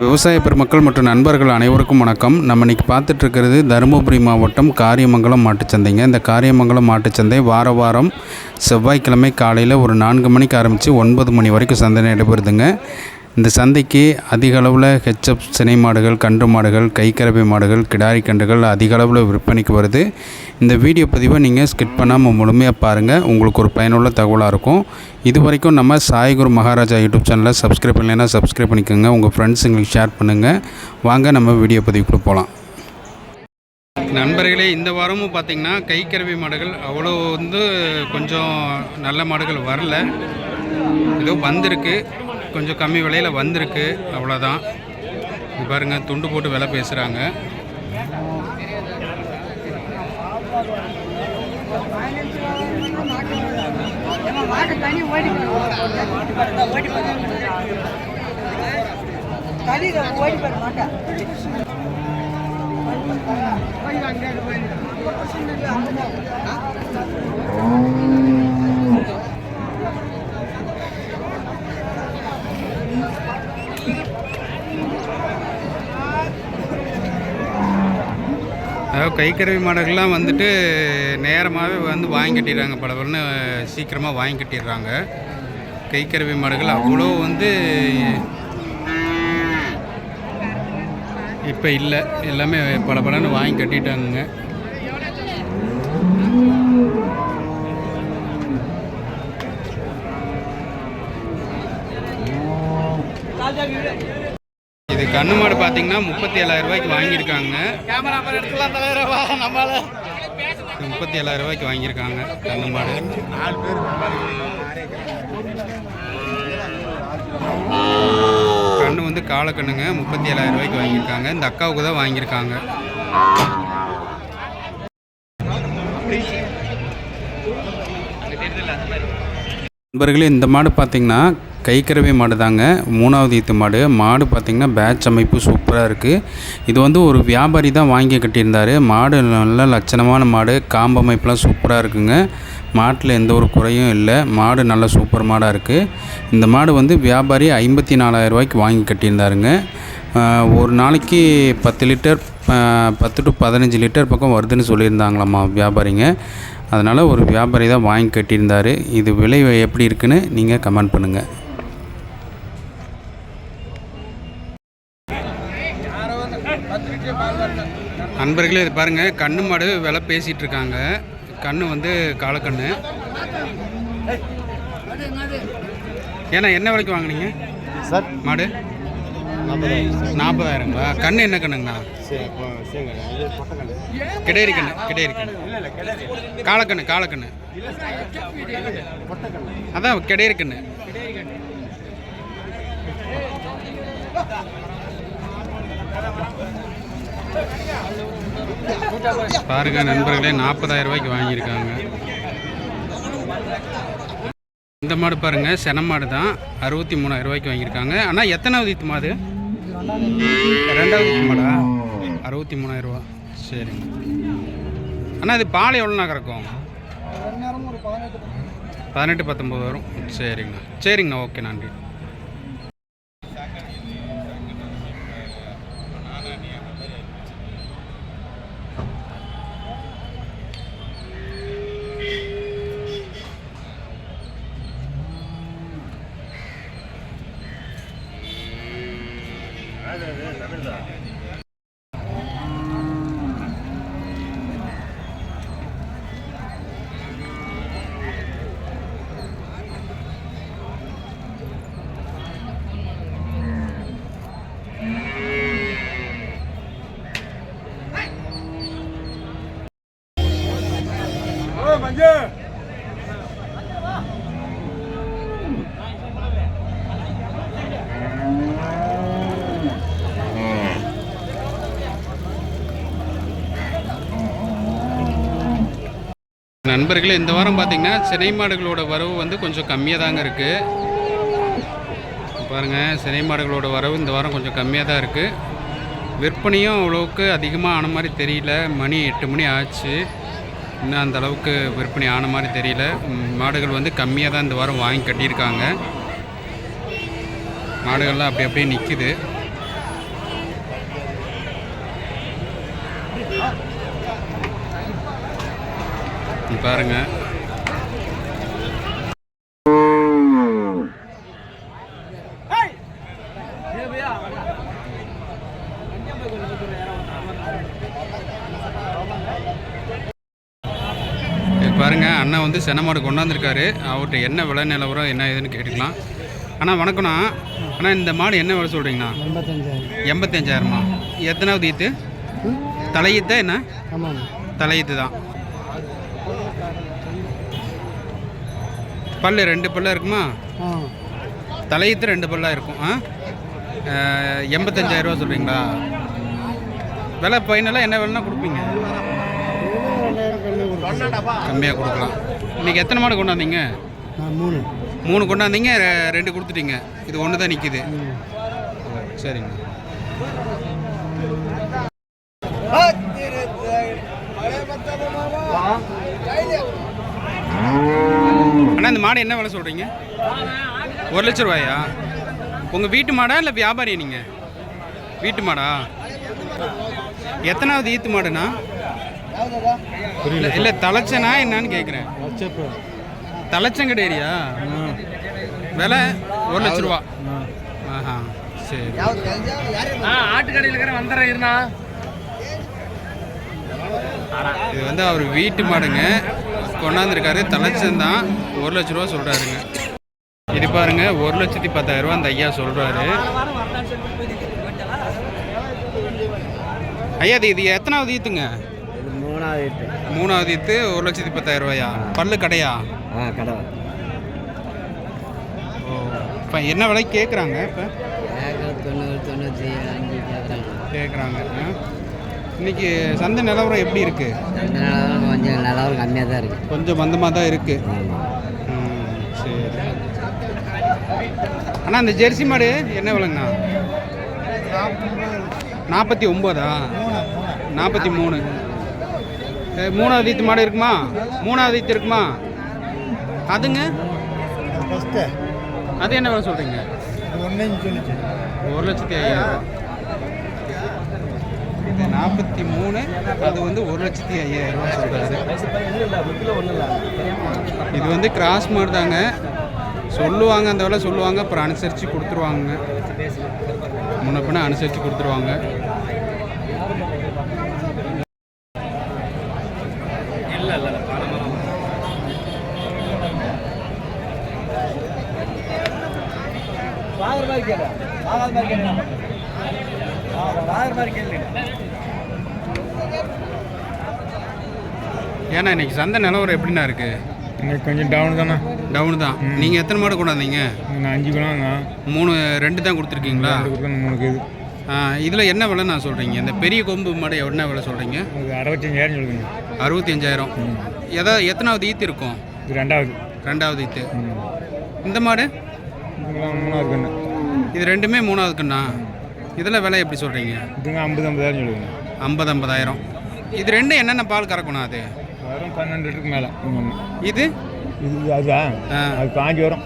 விவசாய பெருமக்கள் மற்றும் நண்பர்கள் அனைவருக்கும் வணக்கம். நம்ம இன்றைக்கி பார்த்துட்ருக்கிறது தருமபுரி மாவட்டம் காரியமங்கலம் மாட்டுச்சந்தைங்க இந்த காரியமங்கலம் மாட்டுச்சந்தை வார வாரம் செவ்வாய்க்கிழமை காலையில் ஒரு நான்கு மணிக்கு ஆரம்பித்து ஒன்பது மணி வரைக்கும் சந்தை நடைபெறுதுங்க. இந்த சந்தைக்கு அதிக அளவில் ஹெச்எப் சினை மாடுகள் கன்று மாடுகள் கைக்கறவை மாடுகள் கிடாரி கன்றுகள் அதிக அளவில் விற்பனைக்கு வருது. இந்த வீடியோ பதிவை நீங்கள் ஸ்கிப் பண்ணாமல் முழுமையாக பாருங்கள் உங்களுக்கு ஒரு பயனுள்ள தகவலாக இருக்கும். இது வரைக்கும் நம்ம சாய்குரு மகாராஜா யூடியூப் சேனலை சப்ஸ்கிரைப் பண்ணலைன்னா சப்ஸ்கிரைப் பண்ணிக்கோங்க. உங்கள் ஃப்ரெண்ட்ஸுங்களுக்கு ஷேர் பண்ணுங்கள் வாங்க நம்ம வீடியோ பதிவுக்குள்ளே போகலாம் நண்பர்களே இந்த வாரமும் பார்த்தீங்கன்னா கைக்கறவை மாடுகள் அவ்வளோ வந்து கொஞ்சம் நல்ல மாடுகள் வரல. ஏதோ வந்திருக்கு. கொஞ்சம் கம்மி விலையில் வந்திருக்கு. அவ்வளோதான் பாருங்கள் பாருங்க துண்டு போட்டு விலை பேசுகிறாங்க அதாவது கைக்கருவி மாடுகள்லாம் வந்துட்டு நேரமாகவே வந்து வாங்கி கட்டிடுறாங்க பல பலன்னு சீக்கிரமாக வாங்கி கட்டிடுறாங்க. கைக்கருவி மாடுகள் அவ்வளோ வந்து இப்போ இல்லை. எல்லாமே பல பலன்னு வாங்கி கட்டிட்டாங்க Yeah, கண்ணு மாடு பார்த்தீங்கன்னா முப்பத்தி ஏழாயிரம் ரூபாய்க்கு வாங்கியிருக்காங்க. முப்பத்தி ஏழாயிரம் ரூபாய்க்கு வாங்கியிருக்காங்க கண்ணு மாடு. கண்ணு வந்து காலக்கண்ணுங்க முப்பத்தி ஏழாயிரம் ரூபாய்க்கு வாங்கியிருக்காங்க. இந்த அக்காவுக்கு தான் வாங்கியிருக்காங்க. நண்பர்களே இந்த மாடு பார்த்திங்கன்னா கைக்கறவை மாடு தாங்க மூணாவது ஈத்து மாடு. மாடு பார்த்திங்கன்னா பேட்ச் அமைப்பு சூப்பராக இருக்குது இது வந்து ஒரு வியாபாரி தான் வாங்கி கட்டியிருந்தார். மாடு நல்ல லட்சணமான மாடு. காம்பு அமைப்பெலாம் சூப்பராக இருக்குங்க. மாட்டில் எந்த ஒரு குறையும் இல்லை. மாடு நல்ல சூப்பர் மாடாக இருக்குது இந்த மாடு வந்து வியாபாரி ஐம்பத்தி நாலாயிரம் ரூபாய்க்கு வாங்கி கட்டியிருந்தாருங்க. ஒரு நாளைக்கு பத்து லிட்டர் பத்து டு பதினஞ்சு லிட்டர் பக்கம் வருதுன்னு சொல்லியிருந்தாங்களாம்மா வியாபாரிங்க. அதனால் ஒரு வியாபாரி தான் வாங்கி கட்டியிருந்தார். இது விலை எப்படி இருக்குன்னு நீங்கள் கமெண்ட் பண்ணுங்கள் நண்பர்களே இது பாருங்கள் கண்ணு மாடு விலை பேசிகிட்டு இருக்காங்க. கண்ணு வந்து காலக்கண்ணு ஏன்னா என்ன விலைக்கு வாங்குனீங்க? சார் மாடு? நாற்பதாயிரங்களா கண்ணு என்ன கண்ணுங்கண்ணா? கிடேரி கண்ணு. கிடேரி கண்ணு காலக்கண்ணு காலக்கண்ணு. அதான் கிடேரி கண்ணு. பாருங்க நண்பர்களே நாற்பதாயிரம் ரூபாய்க்கு வாங்கியிருக்காங்க. இந்த மாடு பாருங்க சென மாடு தான் அறுபத்தி மூணாயிரம் ரூபாய்க்கு வாங்கியிருக்காங்க. ஆனால் எத்தனாவது மாடு ரெண்டாவது மாடா அறுபத்தி மூணாயிரம் ரூபா சரிங்க. அண்ணா இது பால் எவ்வளோண்ணா கறக்கும்? பதினெட்டு பத்தொம்பது வரும். சரிங்கண்ணா சரிங்கண்ணா ஓகே நன்றி. 来来来，咱们走。நண்பர்களே இந்த வாரம் பார்த்திங்கன்னா சினை மாடுகளோட வரவு வந்து கொஞ்சம் கம்மியாக தாங்க இருக்குது பாருங்கள் சினை மாடுகளோட வரவு இந்த வாரம் கொஞ்சம் கம்மியாக தான் இருக்குது விற்பனையும் அவ்வளோவுக்கு அதிகமாக ஆன மாதிரி தெரியல. மணி எட்டு மணி ஆச்சு. இன்னும் அந்த அளவுக்கு விற்பனை ஆன மாதிரி தெரியல. மாடுகள் வந்து கம்மியாக தான் இந்த வாரம் வாங்கி கட்டியிருக்காங்க. மாடுகள்லாம் அப்படி அப்படியே நிற்கிது பாருங்க. பாருங்க அண்ணன் வந்து செனமாடு கொண்டாந்துருக்காரு. அவர்கிட்ட என்ன விலை நிலவரம் என்ன ஏதுன்னு கேட்டுக்கலாம். அண்ணா வணக்கம்ண்ணா. அண்ணா இந்த மாடு என்ன விலை சொல்கிறீங்கண்ணா எண்பத்தஞ்சாயிரம். எத்தனாவது ஈத்து? தலையீத்தா என்ன? தலையீத்து தான் பல்லு ரெண்டு பல்லு இருக்குமா? தலையீத்து ரெண்டு பல்லாக இருக்கும். ஆ? எண்பத்தஞ்சாயிரரூவா சொல்கிறீங்களா விலை ஃபைனலாக என்ன விலைனா கொடுப்பீங்க? கம்மியாக கொடுக்கலாம். இன்றைக்கி எத்தனை மாடு கொண்டாந்தீங்க? மூணு. மூணு கொண்டாந்தீங்க ரெ- ரெண்டு கொடுத்துட்டீங்க. இது ஒன்று தான் நிற்கிது. சரிங்க. அண்ணா இந்த மாடு என்ன விலை சொல்கிறீங்க ஒரு லட்ச ரூபாயா? உங்கள் வீட்டு மாடா இல்லை வியாபாரி நீங்கள் வீட்டு மாடா? எத்தனாவது ஈத்து மாடுண்ணா? இல்லை இல்லை தலைச்சனா என்னன்னு கேட்குறேன் தலைச்சங்கடேரியா விலை ஒரு லட்ச ரூபா. ஆஹா சரி. ஆட்டுக்கடையில் இருக்கிற வந்துடுறேன் இருந்தா இது வந்து அவர் வீட்டு மாடுங்க. கொண்டாந்துருக்காரு. தலைச்சன் தான் ஒரு லட்ச ரூபா சொல்கிறாருங்க இது பாருங்க ஒரு லட்சத்தி பத்தாயிரம் ரூபா அந்த ஐயா சொல்கிறாரு ஐயா இது இது எத்தனாவது ஈத்துங்க? மூணாவது மூணாவது ஈத்து ஒரு லட்சத்தி பத்தாயிரம் ரூபாயா? பல்லு கடையா? ஆ கடை. ஓ இப்போ என்ன விலைக்கு கேட்குறாங்க இப்போ? தொண்ணூறு தொண்ணூற்றி கேட்குறாங்க இன்னைக்கு சந்தை நிலவரம் எப்படி நாளாக கொஞ்சம் நிலவரம் கம்மியாக தான் இருக்குது கொஞ்சம் மந்தமாக தான் இருக்குது சரி. அண்ணா இந்த ஜெர்சி மாடு என்ன விலைங்கண்ணா? நாற்பத்தி ஒம்போதா? நாற்பத்தி மூணு. மூணாவது ஈத்து மாடு இருக்குமா? மூணாவது ஈத்து இருக்குமா? அதுங்க? அது என்ன விலை சொல்கிறீங்க ஒரு லட்சத்தி ஐயாயிரம் இது நாற்பத்தி மூணு அது வந்து ஒரு லட்சத்தி ஐயாயிரம் ரூபா சொல்கிறாரு இது வந்து கிராஸ் மாடு தாங்க. சொல்லுவாங்க அந்த வேலை சொல்லுவாங்க அப்புறம் அனுசரித்து கொடுத்துருவாங்க. முன்ன பின்ன அனுசரித்து கொடுத்துருவாங்க. வாங்குற மாதிரி ஏன்னா இன்னைக்கு சந்தை நிலவரம் எப்படிண்ணா இருக்கு? இன்னைக்கு கொஞ்சம் டவுன் தானே டவுன் தான். நீங்கள் எத்தனை மாடு கொண்டாந்தீங்க? நான் அஞ்சு தான் மூணு ரெண்டு தான் கொடுத்துருக்கீங்களா? ரெண்டு கொடுக்கணும் மூணு இருக்குது இதில் என்ன விலை நான் சொல்கிறீங்க இந்த பெரிய கொம்பு மாடு என்ன விலை சொல்கிறீங்க அறுபத்தஞ்சாயிரம் சொல்லுங்க அறுபத்தஞ்சாயிரம். எதா எத்தனாவது ஈத்து இருக்கும்? இது ரெண்டாவது. ரெண்டாவது ஈத்து. இந்த மாடு? மூணாவது கண்ணு. இது ரெண்டுமே மூணாவதுக்குண்ணா இதில் விலை எப்படி சொல்கிறீங்க இதுங்க ஐம்பது ஐம்பதாயிரம் சொல்லுங்க ஐம்பது ஐம்பதாயிரம். இது ரெண்டும் என்னென்ன பால் கறக்கணும் அது? வரும் பன்னெண்டு லிட்டருக்கு மேலே. இது? இது அதுதா ஆ. அது பாஞ்சு வரும்.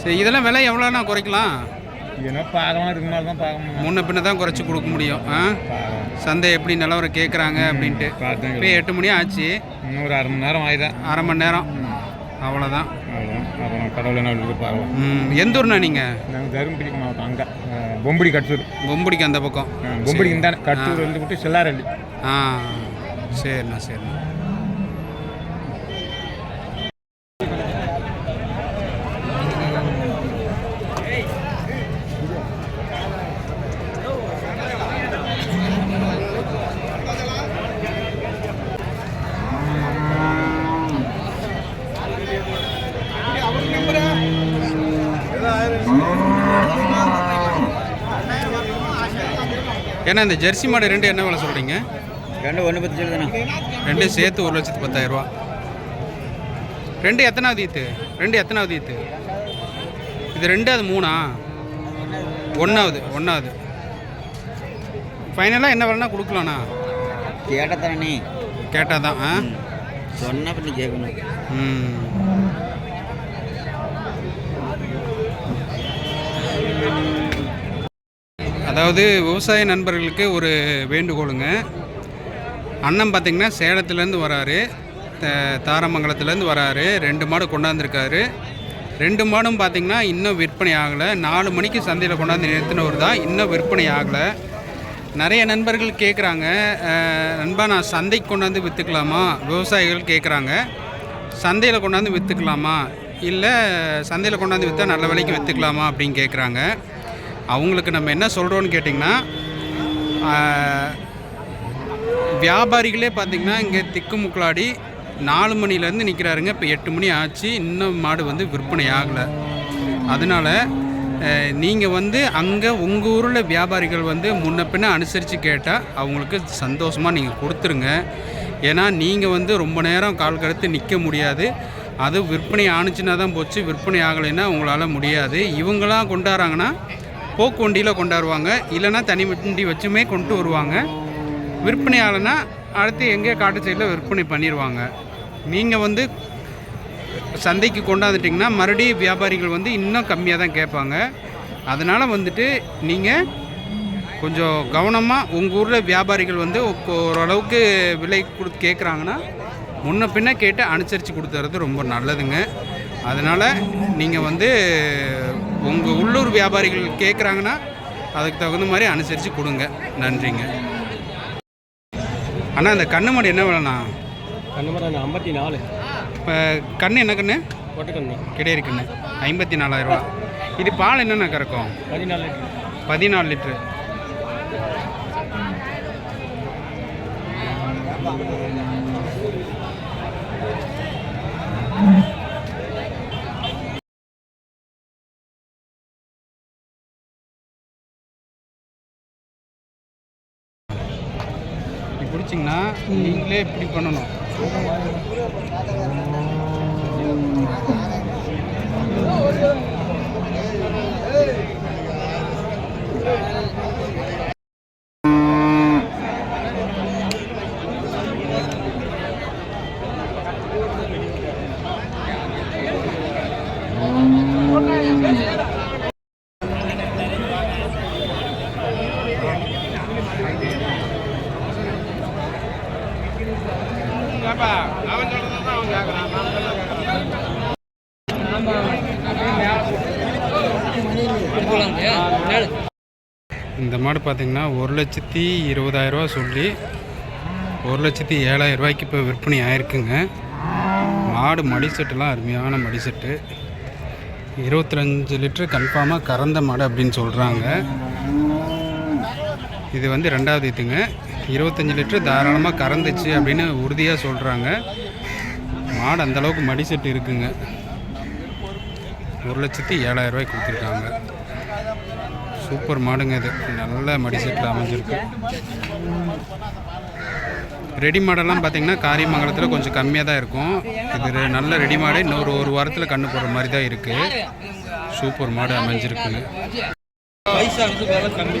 சரி இதெல்லாம் விலை எவ்வளோண்ணா குறைக்கலாம்? ஏன்னா இதுக்கு மேலே தான் பார்க்கணும் முன்ன பின்ன தான் குறைச்சி கொடுக்க முடியும் ஆ? சந்தை எப்படி நிலவரம் கேட்குறாங்க அப்படின்ட்டு. இப்போ எட்டு மணி ஆச்சு. இன்னும் ஒரு அரை மணி நேரம் ஆயிதான் அரை மணி நேரம். அவ்வளோதான். அப்புறம் கடவுள் என்ன இருக்கு பார்க்கலாம் எந்த ஊர்ண்ணா நீங்கள் நாங்கள் தருமபுரி மாவட்டம் அங்கே. பொம்படி கட்டூர் பொம்படிக்கு அந்த பக்கம். பொம்படி இந்த கட்டூர் வந்து விட்டு செல்லாரள்ளி. ஆ சரிண்ணா சரிண்ணா. ஏன்னா இந்த ஜெர்சி மாடு ரெண்டு என்ன விலை சொல்கிறீங்க ரெண்டு ஒன்று பத்து சொல்லுதுண்ணா ரெண்டும் சேர்த்து ஒரு லட்சத்து பத்தாயிரரூவா ரெண்டு எத்தனாவது ஈத்து ரெண்டு எத்தனாவது ஈத்து இது ரெண்டு அது மூணா? ஒன்றாவது ஒன்றாவது ஃபைனலாக என்ன வேணா கொடுக்கலாண்ணா கேட்டதானே நீ. கேட்டால் தான் ஆ? சொன்ன பண்ணி கேட்கணும். ம். அதாவது விவசாய நண்பர்களுக்கு ஒரு வேண்டுகோளுங்க. அண்ணன் பார்த்திங்கன்னா சேலத்துலேருந்து வராரு. த- தாரமங்கலத்துலேருந்து வராரு. ரெண்டு மாடு கொண்டாந்துருக்காரு. ரெண்டு மாடும் பார்த்திங்கன்னா இன்னும் விற்பனை ஆகலை. நாலு மணிக்கு சந்தையில் கொண்டாந்து நிறுத்தினவர் தான் இன்னும் விற்பனை ஆகலை. நிறைய நண்பர்கள் கேட்குறாங்க நண்பா நான் சந்தைக்கு கொண்டாந்து விற்றுக்கலாமா விவசாயிகள் கேட்குறாங்க சந்தையில் கொண்டாந்து விற்றுக்கலாமா இல்லை சந்தையில் கொண்டாந்து விற்றா நல்ல விலைக்கு விற்றுக்கலாமா அப்படின்னு கேட்குறாங்க அவங்களுக்கு நம்ம என்ன சொல்கிறோன்னு கேட்டிங்கன்னா வியாபாரிகளே பார்த்திங்கன்னா இங்கே திக்குமுக்களாடி நாலு மணிலேருந்து நிற்கிறாருங்க. இப்போ எட்டு மணி ஆச்சு. இன்னும் மாடு வந்து விற்பனை ஆகலை. அதனால் நீங்கள் வந்து அங்கே உங்கள் ஊரில் வியாபாரிகள் வந்து முன்ன பின்ன அனுசரித்து கேட்டால் அவங்களுக்கு சந்தோஷமாக நீங்கள் கொடுத்துருங்க. ஏன்னா நீங்கள் வந்து ரொம்ப நேரம் கால் கருத்து நிற்க முடியாது. அது விற்பனை ஆணுச்சுன்னா தான் போச்சு. விற்பனை ஆகலைன்னா உங்களால் முடியாது. இவங்களாம் கொண்டாடுறாங்கன்னா போக்கு வண்டியில் கொண்டாடுவாங்க. இல்லைன்னா தனி வண்டி வச்சுமே கொண்டு வருவாங்க. விற்பனையாளனா அடுத்து எங்கே காட்டு சைடில் விற்பனை பண்ணிடுவாங்க நீங்கள் வந்து சந்தைக்கு கொண்டாந்துட்டிங்கன்னா மறுபடியும் வியாபாரிகள் வந்து இன்னும் கம்மியாக தான் கேட்பாங்க. அதனால் வந்துட்டு நீங்கள் கொஞ்சம் கவனமாக உங்கள் ஊரில் வியாபாரிகள் வந்து ஓரளவுக்கு விலை கொடுத்து கேட்குறாங்கன்னா முன்ன பின்ன கேட்டு அனுசரித்து கொடுத்துறது ரொம்ப நல்லதுங்க. அதனால் நீங்கள் வந்து உங்கள் உள்ளூர் வியாபாரிகள் கேட்குறாங்கன்னா அதுக்கு தகுந்த மாதிரி அனுசரித்து கொடுங்க. நன்றிங்க. அண்ணா இந்த கண்ணு மாடு என்ன விலைண்ணா? கண்ணு ஐம்பத்தி நாலு. இப்போ கண்ணு என்ன கண்ணு? ஒட்டக்கண்ணு கிடையாது கண்ணு. ஐம்பத்தி நாலாயிரரூவா. இது பால் என்னென்ன கறக்கும்? பதினாலு பதினாலு லிட்ரு இப்படி பிடிச்சிங்கன்னா நீங்களே இப்படி பண்ணணும். இந்த மாடு பார்த்திங்கன்னா ஒரு லட்சத்தி இருபதாயிரரூவா சொல்லி ஒரு லட்சத்தி ஏழாயிரம் ரூபாய்க்கு இப்போ விற்பனை ஆயிருக்குங்க. மாடு மடிசெட்டுலாம் அருமையான மடி செட்டு. இருபத்தஞ்சு லிட்டரு கன்ஃபார்மாக கறந்த மாடு அப்படின்னு சொல்கிறாங்க இது வந்து ரெண்டாவது இதுங்க. இருபத்தஞ்சி லிட்டரு தாராளமாக கறந்துச்சு அப்படின்னு உறுதியாக சொல்கிறாங்க மாடு அந்தளவுக்கு மடி செட்டு இருக்குங்க. ஒரு லட்சத்தி ஏழாயிரரூவாய்க்கு கொடுத்துருக்காங்க. சூப்பர் மாடுங்க இது. நல்ல மடிசெட்டில் அமைஞ்சிருக்கு. ரெடி மாடெல்லாம் பார்த்தீங்கன்னா காரியமங்கலத்தில் கொஞ்சம் கம்மியாக தான் இருக்கும். இது ரெ- நல்ல ரெடி மாடு. இன்னொரு ஒரு வாரத்தில் கண்ணு போடுற மாதிரி தான் இருக்குது சூப்பர் மாடு அமைஞ்சிருக்குங்க பைசா வந்து விலை கம்மி